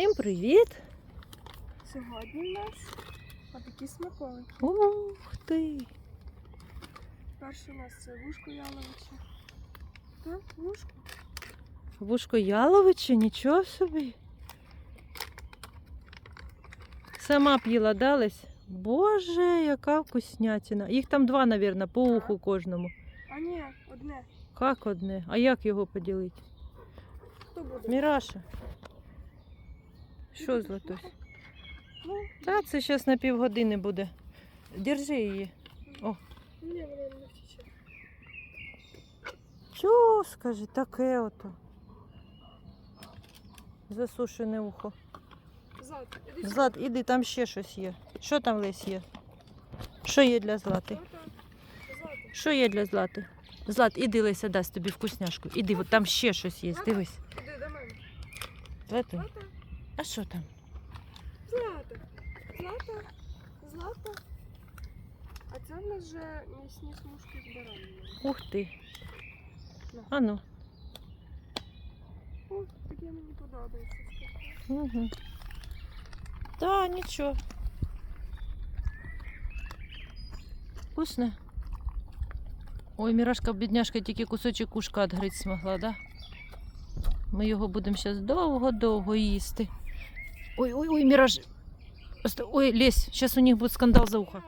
Всім привіт! Сьогодні в нас отакі смаколики. Ух ти! Перший у нас це вушко яловиче. Так, вушко. Вушко яловиче, нічого собі. Сама б їла дались. Боже, яка вкуснятина. Їх там два, мабуть, по уху кожному. А ні, одне. Як одне? А як його поділити? Хто буде? Міраша. Що, Златусь? Ну, Та це зараз на півгодини буде. Держи її. ні, вона не втіче. Чо, скажи, таке ото. Засушене ухо. Іди. Злат, іди, там ще щось є. Що там лесь є? Що є для злати? Що є для злати? Злат, іди Леся дасть тобі вкусняшку. Іди, от там ще щось є. Дивись. Іди до мене. Злати. А що там? Злата. Злата, Злата. А це в нас вже м'ясні смужки з бараниною. Ух ти. На. А ну. О, таке мені подобається. Угу. Та, нічого. Вкусне. Ой, Мірашка, бідняшка, тільки кусочок кушка відгрити змогла, да? Ми його будемо зараз довго-довго їсти. Ой, ой, ой, Мираж. Ой, лезь, сейчас у них будет скандал за ухо.